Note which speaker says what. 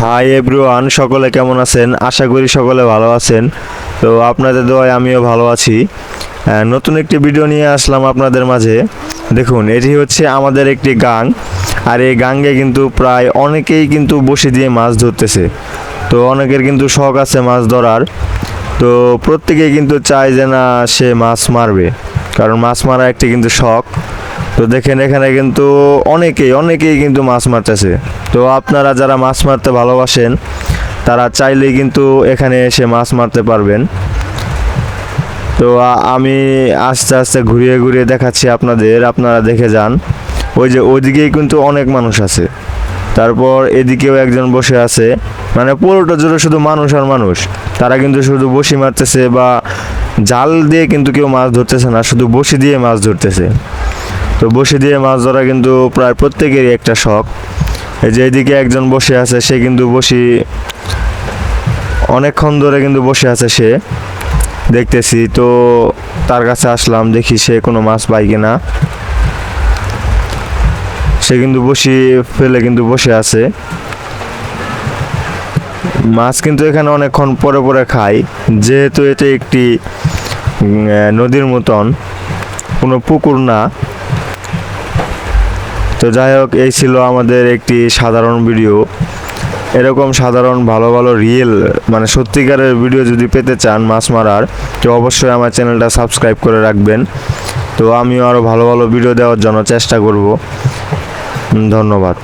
Speaker 1: Hi everyone সকলে কেমন আছেন? আশা করি সকলে ভালো আছেন। তো আপনাদের দোয়ায় আমিও ভালো আছি। নতুন একটি ভিডিও নিয়ে আসলাম আপনাদের মাঝে। দেখুন, এটি হচ্ছে আমাদের একটি গাং। আর এই গাঙ্গে কিন্তু প্রায় অনেকেই কিন্তু বসে দিয়ে মাছ ধরতেছে। তো অনেকের কিন্তু শখ আছে মাছ ধরার। তো প্রত্যেকেই কিন্তু চায় যে না সে মাছ মারবে। কারণ মাছ মারা একটি কিন্তু শখ। তো দেখেন এখানে কিন্তু অনেকেই অনেকেই কিন্তু মাছ মারতেছে। তো আপনারা যারা মাছ মারতে ভালোবাসেন, তারা চাইলেই কিন্তু এখানে এসে মাছ মারতে পারবেন। তো আমি আস্তে আস্তে ঘুরিয়ে ঘুরিয়ে দেখাচ্ছি আপনাদের, আপনারা দেখে যান। ওই যে ওইদিকেই কিন্তু অনেক মানুষ আছে। তারপর এদিকেও একজন বসে আছে। মানে পুরোটা জুড়ে শুধু মানুষ আর মানুষ। তারা কিন্তু শুধু বসি মারতেছে বা জাল দিয়ে কিন্তু কেউ মাছ ধরতেছে না, শুধু বসি দিয়ে মাছ ধরতেছে। তো বসে দিয়ে মাছ ধরা কিন্তু প্রায় প্রত্যেকেরই একটা শখ। এই যে এদিকে একজন বসে আছে, সে কিন্তু বসি অনেকক্ষণ ধরে কিন্তু বসে আছে সে। দেখতেছি, তো তার কাছে আসলাম, দেখি সে কোনো মাছ পাই কিনা। সে কিন্তু বসি ফেলে কিন্তু বসে আছে। মাছ কিন্তু এখানে অনেকক্ষণ পরে পরে খায়। যেহেতু এটা একটি নদীর মতন, কোনো পুকুর না তো যাই হোক, এই ছিল আমাদের একটি সাধারণ ভিডিও। এরকম সাধারণ, ভালো ভালো রিয়েল মানে সত্যিকারের ভিডিও যদি পেতে চান মাছ মারার, তো অবশ্যই আমার চ্যানেলটা সাবস্ক্রাইব করে রাখবেন। তো আমিও আরও ভালো ভালো ভিডিও দেওয়ার জন্য চেষ্টা করব। ধন্যবাদ।